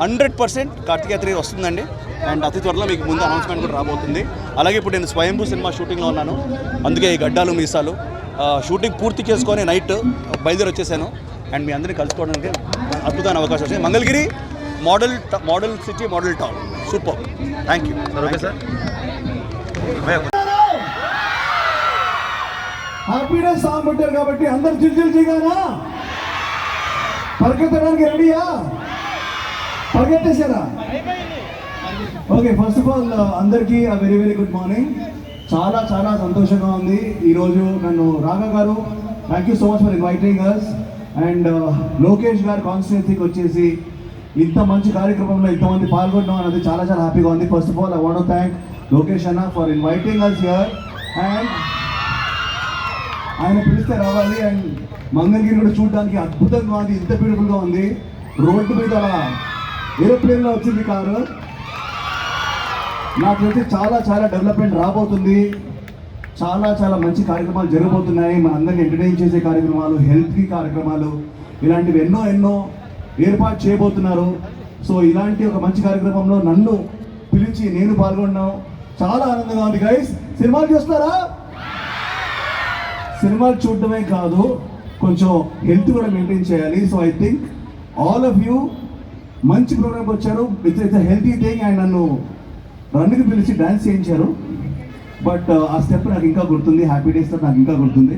Hundred percent Karthikeya three వస్తుందండి. And అతి త్వరలో మీకు ముందు అనౌన్స్మెంట్ కూడా రాబోతుంది. అలాగే ఇప్పుడు నేను స్వయంభూ సినిమా షూటింగ్లో ఉన్నాను. అందుకే ఈ గడ్డాలు మీసాలు షూటింగ్ పూర్తి చేసుకొని నైట్ బయలుదేరి వచ్చేసాను. అండ్ మీ అందరినీ కలుసుకోవడానికి అద్భుతమైన అవకాశం వచ్చింది. Mangalagiri model model city model town. Super. Thank you okay sir. హ్యాపీనే song పెట్టారు కాబట్టి అందరు పరిగెత్తడానికి రెడీయా? పరిగెత్తేశారా ఓకే ఫస్ట్ ఆఫ్ ఆల్ అందరికీ వెరీ వెరీ గుడ్ మార్నింగ్ చాలా చాలా సంతోషంగా ఉంది. ఈరోజు నన్ను Ragha garu thank you so much for inviting us and Lokesh garu కాన్స్టిట్యున్సీకి వచ్చేసి ఇంత మంచి కార్యక్రమంలో ఇంతమంది పాల్గొనడం అనేది చాలా చాలా హ్యాపీగా ఉంది. First of all I want thank Lokesh అన్న for inviting us here and ఆయన పిలిస్తే రావాలి. అండ్ మంగళగిరి కూడా చూడడానికి అద్భుతంగా ఉంది. ఇంత బ్యూటిఫుల్గా ఉంది. రోడ్డు మీద అలా ఏరోప్లేన్లో వచ్చింది కారు. నాకు తెలిసి చాలా చాలా డెవలప్మెంట్ రాబోతుంది. చాలా చాలా మంచి కార్యక్రమాలు జరగబోతున్నాయి. మన అందరిని ఎంటర్టైన్ చేసే కార్యక్రమాలు హెల్త్కి కార్యక్రమాలు ఇలాంటివి ఎన్నో ఎన్నో ఏర్పాటు చేయబోతున్నారు. సో ఇలాంటి ఒక మంచి కార్యక్రమంలో నన్ను పిలిచి నేను పాల్గొన్నాను చాలా ఆనందంగా ఉంది. గైస్ సినిమాలు చూస్తారా సినిమాలు చూడటమే కాదు కొంచెం హెల్త్ కూడా మెయింటైన్ చేయాలి. So I think all of you మంచి ప్రోగ్రామ్కి వచ్చారు. It's it's healthy thing and నన్ను రన్కి పిలిచి డ్యాన్స్ చేయించారు. బట్ uh, ఆ స్టెప్ నాకు ఇంకా గుర్తుంది. హ్యాపీ డేస్ నాకు ఇంకా గుర్తుంది.